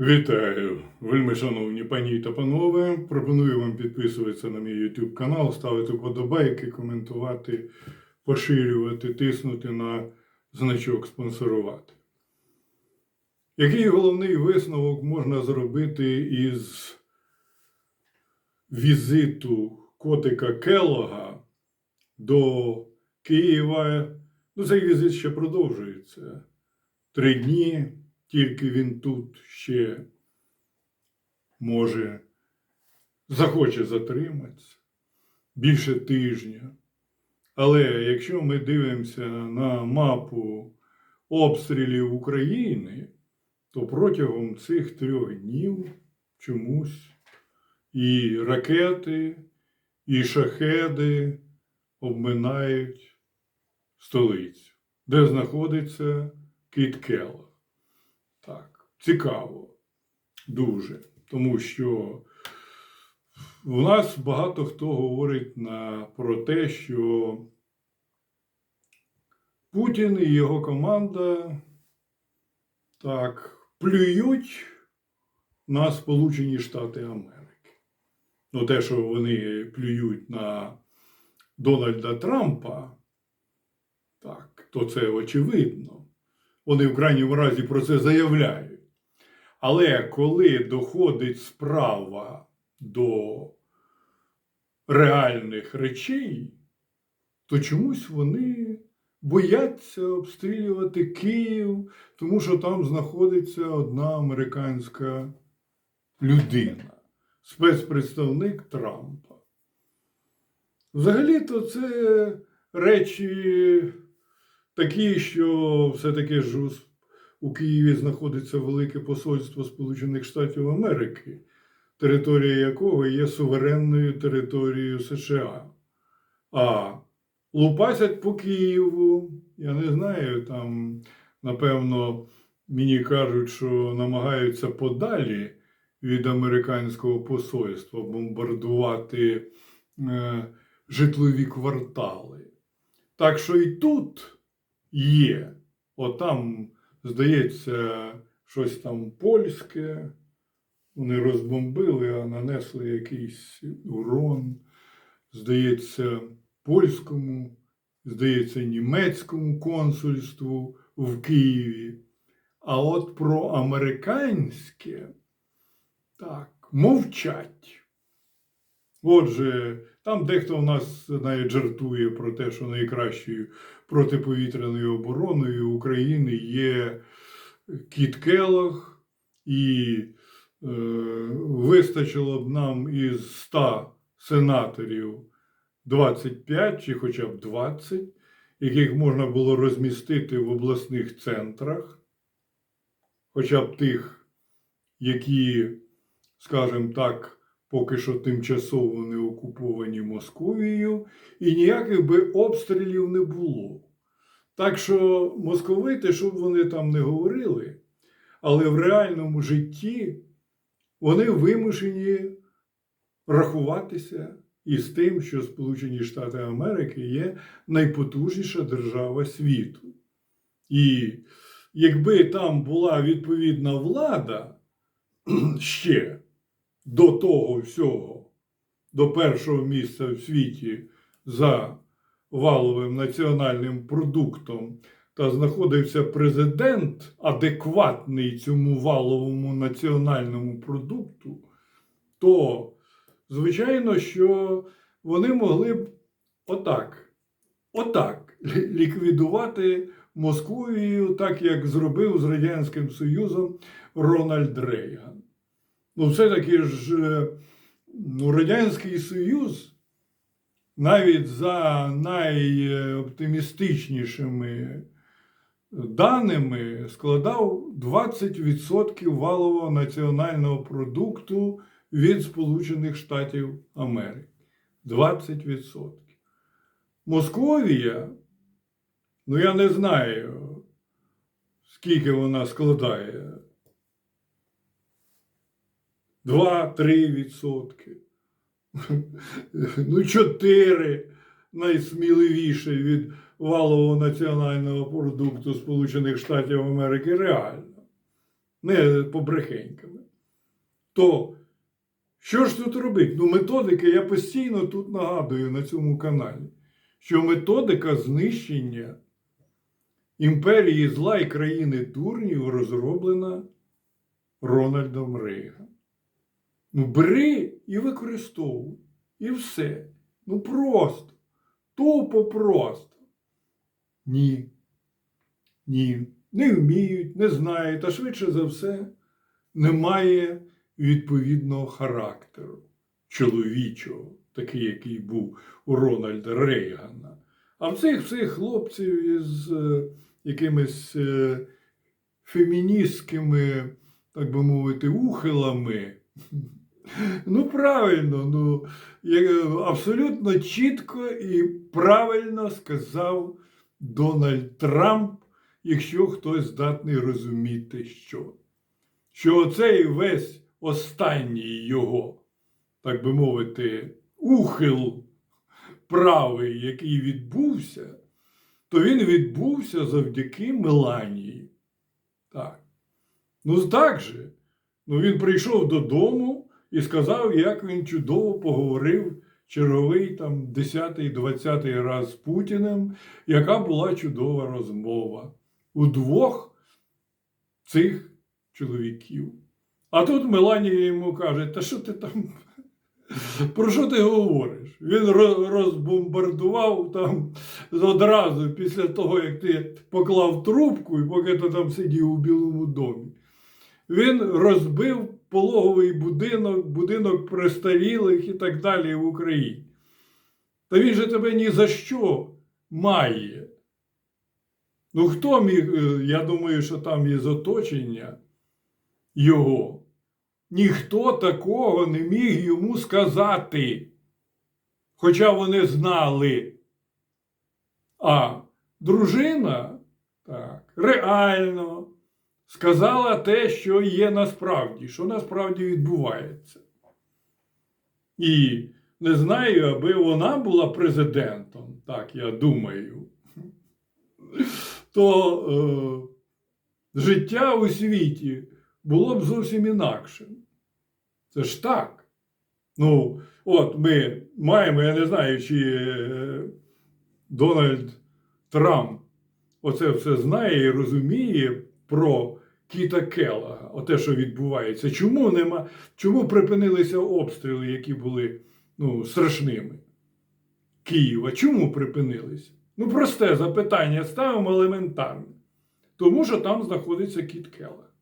Вітаю, вельми шановні пані та панове. Пропоную вам підписуватися на мій YouTube канал, ставити подобайки, коментувати, поширювати, тиснути на значок спонсорувати. Який головний висновок можна зробити із візиту котика Келога до Києва? Ну, цей візит ще продовжується. Три дні, тільки він тут ще може захоче затриматися більше тижня. Але якщо ми дивимося на мапу обстрілів України, то протягом цих трьох днів чомусь і ракети, і шахеди обминають столицю, де знаходиться Кіт Келлог. Так, цікаво. Дуже. Тому що в нас багато хто говорить на, про те, що Путін і його команда так плюють на Сполучені Штати Америки. Ну, те, що вони плюють на Дональда Трампа, так, то це очевидно. Вони в крайньому разі про це заявляють. Але коли доходить справа до реальних речей, то чомусь вони бояться обстрілювати Київ, тому що там знаходиться одна американська людина, спецпредставник Трампа. Взагалі-то це речі такі, що все-таки ж у- Києві знаходиться велике посольство Сполучених Штатів Америки, територія якого є суверенною територією США. А лупасять по Києву, я не знаю, там, напевно, мені кажуть, що намагаються подалі від американського посольства бомбардувати е, житлові квартали. Так що і тут є. Отам, здається, щось там польське. Вони розбомбили, а нанесли якийсь урон. Здається, польському, здається, німецькому консульству в Києві. А от про американське так, мовчать. Отже, там дехто в нас навіть жартує про те, що найкращою протиповітряною обороною України є Кіт Келлог, і е, вистачило б нам із 100 сенаторів 25 чи хоча б 20, яких можна було розмістити в обласних центрах, хоча б тих, які, скажімо так, поки що тимчасово не окуповані Московією, і ніяких би обстрілів не було. Так що московити, щоб вони там не говорили, але в реальному житті вони вимушені рахуватися із тим, що Сполучені Штати Америки є найпотужніша держава світу. І якби там була відповідна влада ще до того всього, до першого місця в світі за валовим національним продуктом, та знаходився президент, адекватний цьому валовому національному продукту, то, звичайно, що вони могли б отак, отак ліквідувати Московію, так як зробив з Радянським Союзом Рональд Рейган. Ну, все-таки ж е, ну, Радянський Союз навіть за найоптимістичнішими даними складав 20% валового національного продукту від Сполучених Штатів Америки. 20%. Московія, ну я не знаю, скільки вона складає. 2-3 відсотки. Ну, 4 найсміливіше від валового національного продукту Сполучених Штатів Америки реально. не побрехеньками. То що ж тут робити? Ну, методика, я постійно тут нагадую на цьому каналі, що методика знищення імперії зла і країни дурнів розроблена Рональдом Рейганом. Ну, бери і використовуй. І все. Ну просто. Тупо просто. Ні. Ні. Не вміють, не знають, а швидше за все, немає відповідного характеру чоловічого, такий, який був у Рональда Рейгана. А в цих всіх хлопців із е, якимись е, феміністськими, так би мовити, ухилами. Ну, правильно, ну, я- абсолютно чітко і правильно сказав Дональд Трамп, якщо хтось здатний розуміти, що. Що оцей весь останній його, так би мовити, ухил правий, який відбувся, то він відбувся завдяки Меланії. Так. Ну, так же. Ну, він прийшов додому і сказав, як він чудово поговорив черговий там 10-20 раз з Путіним, яка була чудова розмова у двох цих чоловіків. А тут Меланія йому каже: Та що ти там? Про що ти говориш? Він розбомбардував там одразу після того, як ти поклав трубку, і поки ти там сидів у Білому домі. Він розбив пологовий будинок, будинок престарілих і так далі в Україні. Та він же тебе ні за що має. Ну, хто міг, е, я думаю, що там із оточення його. Ніхто такого не міг йому сказати. Хоча вони знали. А дружина так, реально сказала те, що є насправді, що насправді відбувається. І не знаю, аби вона була президентом, так я думаю, то е, життя у світі було б зовсім інакшим. Це ж так. Ну, от ми маємо, я не знаю, чи е, Дональд Трамп оце все знає і розуміє про Кіта Келлага, оте, що відбувається. Чому нема, чому припинилися обстріли, які були ну, страшними? Києва. Чому припинилися? Ну, просте запитання ставимо елементарне. Тому що там знаходиться Кіт Келлаг.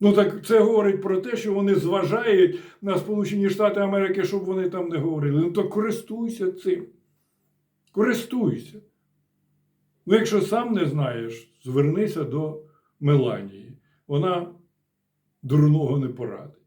Ну так це говорить про те, що вони зважають на Сполучені Штати Америки, щоб вони там не говорили. Ну то користуйся цим. Користуйся. Ну, якщо сам не знаєш, звернися до Меланії. Вона дурного не порадить.